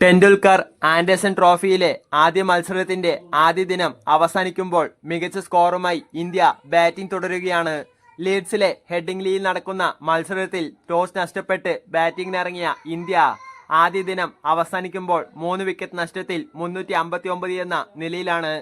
Tendulkar Anderson ട്രോഫിയിലെ ആദ്യ മത്സരത്തിന്റെ ആദ്യ ദിനം അവസാനിക്കുമ്പോൾ മികച്ച സ്കോറുമായി ഇന്ത്യ ബാറ്റിംഗ് തുടരുകയാണ്. ലീഡ്സിലെ ഹെഡിംഗ്ലിയിൽ നടക്കുന്ന മത്സരത്തിൽ ടോസ് നഷ്ടപ്പെട്ട് ബാറ്റിംഗിനിറങ്ങിയ ഇന്ത്യ ആദ്യ ദിനം അവസാനിക്കുമ്പോൾ മൂന്ന് വിക്കറ്റ് നഷ്ടത്തിൽ മുന്നൂറ്റി അമ്പത്തി ഒമ്പത് എന്ന നിലയിലാണ്.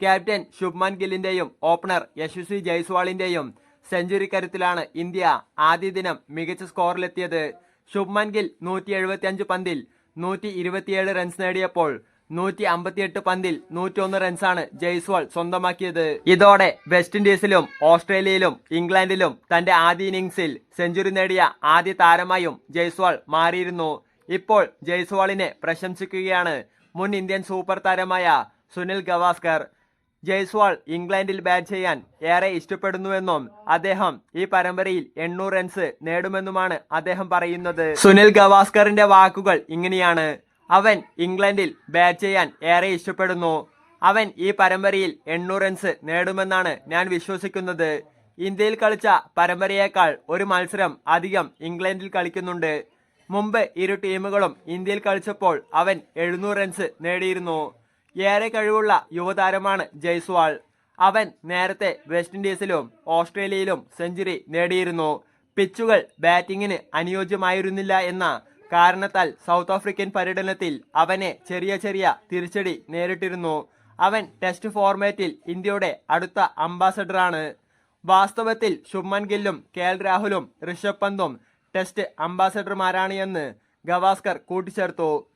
ക്യാപ്റ്റൻ ശുഭ്മാൻ ഗില്ലിന്റെയും ഓപ്പണർ യശസ്വി ജയ്സ്വാളിന്റെയും സെഞ്ചുറി കരുത്തിലാണ് ഇന്ത്യ ആദ്യ ദിനം മികച്ച സ്കോറിലെത്തിയത്. ശുഭ്മാൻ ഗിൽ നൂറ്റി എഴുപത്തി അഞ്ച് പന്തിൽ നൂറ്റി ഇരുപത്തിയേഴ് റൺസ് നേടിയപ്പോൾ നൂറ്റി അമ്പത്തിയെട്ട് പന്തിൽ നൂറ്റിയൊന്ന് റൺസാണ് ജയ്സ്വാൾ സ്വന്തമാക്കിയത്. ഇതോടെ വെസ്റ്റ് ഇൻഡീസിലും ഓസ്ട്രേലിയയിലും ഇംഗ്ലണ്ടിലും തന്റെ ആദ്യ ഇന്നിംഗ്സിൽ സെഞ്ചുറി നേടിയ ആദ്യ താരമായും ജയ്സ്വാൾ മാറിയിരുന്നു. ഇപ്പോൾ ജയ്സ്വാളിനെ പ്രശംസിക്കുകയാണ് മുൻ ഇന്ത്യൻ സൂപ്പർ താരമായ സുനിൽ ഗവാസ്കർ. ജയ്സ്വാൾ ഇംഗ്ലണ്ടിൽ ബാറ്റ് ചെയ്യാൻ ഏറെ ഇഷ്ടപ്പെടുന്നുവെന്നും അദ്ദേഹം ഈ പരമ്പരയിൽ എണ്ണൂറ് റൺസ് നേടുമെന്നുമാണ് അദ്ദേഹം പറയുന്നത്. സുനിൽ ഗവാസ്കറിന്റെ വാക്കുകൾ ഇങ്ങനെയാണ്. അവൻ ഇംഗ്ലണ്ടിൽ ബാറ്റ് ചെയ്യാൻ ഏറെ ഇഷ്ടപ്പെടുന്നു. അവൻ ഈ പരമ്പരയിൽ എണ്ണൂറ് റൺസ് നേടുമെന്നാണ് ഞാൻ വിശ്വസിക്കുന്നത്. ഇന്ത്യയിൽ കളിച്ച പരമ്പരയേക്കാൾ ഒരു മത്സരം അധികം ഇംഗ്ലണ്ടിൽ കളിക്കുന്നുണ്ട്. മുമ്പ് ഇരു ടീമുകളും ഇന്ത്യയിൽ കളിച്ചപ്പോൾ അവൻ എഴുന്നൂറ് റൺസ് നേടിയിരുന്നു. ഏറെ കഴിവുള്ള യുവതാരമാണ് ജയ്സ്വാൾ. അവൻ നേരത്തെ വെസ്റ്റ് ഇൻഡീസിലും ഓസ്ട്രേലിയയിലും സെഞ്ചുറി നേടിയിരുന്നു. പിച്ചുകൾ ബാറ്റിങ്ങിന് അനുയോജ്യമായിരുന്നില്ല എന്ന കാരണത്താൽ സൗത്ത് ആഫ്രിക്കൻ പര്യടനത്തിൽ അവനെ ചെറിയ ചെറിയ തിരിച്ചടി നേരിട്ടിരുന്നു. അവൻ ടെസ്റ്റ് ഫോർമാറ്റിൽ ഇന്ത്യയുടെ അടുത്ത അംബാസഡറാണ്. വാസ്തവത്തിൽ ശുഭ്മൻ ഗില്ലും കെ എൽ രാഹുലും ഋഷഭ് പന്തും ടെസ്റ്റ് അംബാസഡർമാരാണ് എന്ന് ഗവാസ്കർ കൂട്ടിച്ചേർത്തു.